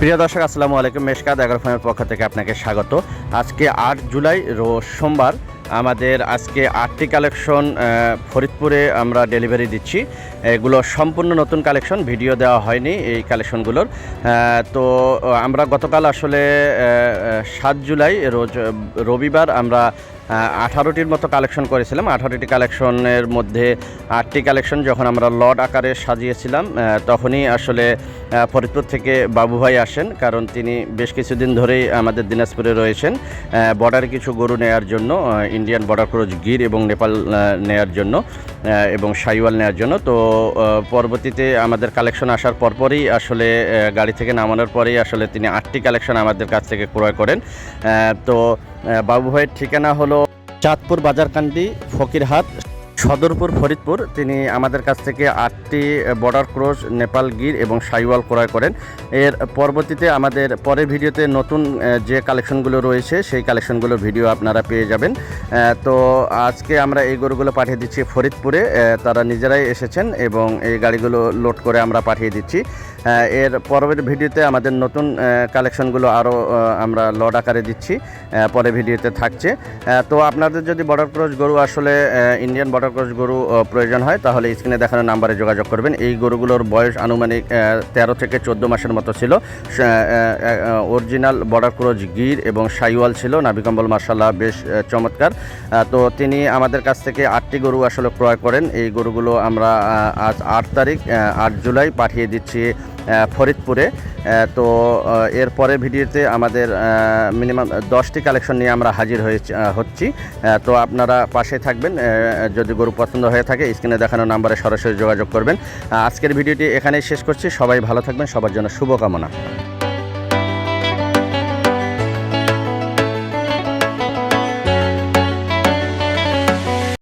প্রিয় দর্শক, আসসালামু আলাইকুম। মেশকাত এগারো ফার্মের পক্ষ থেকে আপনাকে স্বাগত। আজকে আট জুলাই রোজ সোমবার। আমাদের আজকে আটটি কালেকশন ফরিদপুরে আমরা ডেলিভারি দিচ্ছি। এগুলো সম্পূর্ণ নতুন কালেকশন, ভিডিও দেওয়া হয়নি এই কালেকশনগুলোর। তো আমরা গতকাল আসলে সাত জুলাই রোজ, রবিবার আমরা আঠারোটির মতো কালেকশন করেছিলাম। আঠারোটি কালেকশনের মধ্যে আটটি কালেকশন যখন আমরা লট আকারে সাজিয়েছিলাম তখনই আসলে ফরিদপুর থেকে বাবু ভাই আসেন, কারণ তিনি বেশ কিছুদিন ধরেই আমাদের দিনাজপুরে রয়েছেন। বর্ডারে কিছু গরু নেয়ার জন্য ইন্ডিয়ান বর্ডার ক্রস গির এবং নেপাল নেয়ার জন্য এবং সাইওয়াল নেয়ার জন্য। তো পরবর্তীতে আমাদের কালেকশন আসার পরপরই আসলে গাড়ি থেকে নামানোর পরেই আসলে তিনি আটটি কালেকশন আমাদের কাছ থেকে ক্রয় করেন। তো বাবু ভাইয়ের ঠিকানা হলো চাঁদপুর বাজারকান্দি ফকিরহাট সদরপুর, ফরিদপুর। তিনি আমাদের কাছ থেকে আটটি বর্ডার ক্রস নেপাল গির এবং সাইওয়াল ক্রয় করেন। এর পরবর্তীতে আমাদের পরের ভিডিওতে নতুন যে কালেকশনগুলো রয়েছে, সেই কালেকশনগুলো ভিডিও আপনারা পেয়ে যাবেন। তো আজকে আমরা এই গরুগুলো পাঠিয়ে দিচ্ছি ফরিদপুরে। তারা নিজেরাই এসেছেন এবং এই গাড়িগুলো লোড করে আমরা পাঠিয়ে দিচ্ছি। এর পরবর্তী ভিডিওতে আমাদের নতুন কালেকশনগুলো আরও আমরা লড আকারে দিচ্ছি। পরে ভিডিওতে থাকছে। তো আপনাদের যদি বর্ডার ক্রস গরু আসলে ইন্ডিয়ান বর্ডার ক্রস গরু প্রয়োজন হয় তাহলে স্ক্রিনে দেখানো নাম্বারে যোগাযোগ করবেন। এই গরুগুলোর বয়স আনুমানিক তেরো থেকে চোদ্দ মাসের মতো ছিল। অরিজিনাল বর্ডার ক্রস গির এবং সাইওয়াল ছিল নাবিকম্বল মার্শাল্লাহ বেশ চমৎকার। তো তিনি আমাদের কাছ থেকে আটটি গরু আসলে ক্রয় করেন। এই গরুগুলো আমরা আজ আট তারিখ আট জুলাই পাঠিয়ে দিচ্ছি ফরিদপুরে। তো আহ, এর পরের ভিডিওতে আমাদের মিনিমাম দশটি কালেকশন নিয়ে আমরা হাজির হয়েছি হচ্ছি। তো আপনারা পাশে থাকবেন যদি গরু পছন্দ হয়ে থাকে, স্ক্রিনে দেখানো নাম্বারে সরাসরি যোগাযোগ করবেন। আজকের ভিডিওটি এখানেই শেষ করছি। সবাই ভালো থাকবেন, সবার জন্য শুভকামনা।